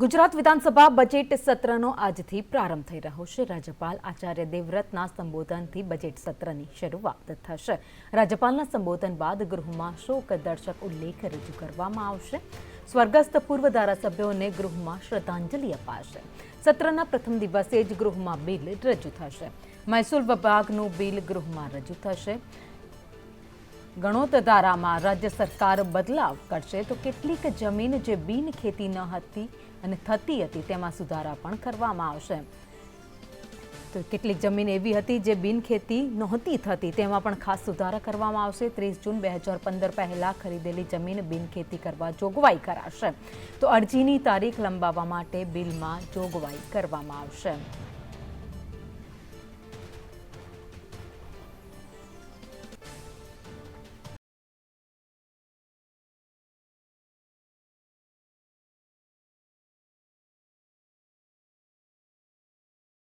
ગુજરાત વિધાનસભા બજેટ સત્રનો આજથી પ્રારંભ થઈ રહ્યો છે. રાજ્યપાલ આચાર્ય દેવવ્રતના સંબોધનથી બજેટ સત્રની શરૂઆત થશે. રાજ્યપાલના સંબોધન બાદ ગૃહમાં શોક દર્શક ઉલ્લેખ રજૂ કરવામાં આવશે. સ્વર્ગસ્થ પૂર્વ ધારાસભ્યોને ગૃહમાં શ્રદ્ધાંજલિ અપાશે. સત્રના પ્રથમ દિવસે જ ગૃહમાં બિલ રજૂ થશે. મહેસૂલ વિભાગનું બિલ ગૃહમાં રજૂ થશે. ગણોત ધારામાં રાજ્ય સરકાર બદલાવ કરશે તો કેટલીક જમીન જે બિન ખેતી ન હતી અને થતી હતી, તેમાં સુધારા પણ કરવામાં આવશે. તો કેટલીક જમીન એવી હતી જે બિન ખેતી નહોતી થતી, તેમાં પણ ખાસ સુધારા કરવામાં આવશે. ત્રીસ જૂન બે હજાર પંદર પહેલાં ખરીદેલી જમીન બિન ખેતી કરવા જોગવાઈ કરાશે. તો અરજીની તારીખ લંબાવવા માટે બિલમાં જોગવાઈ કરવામાં આવશે.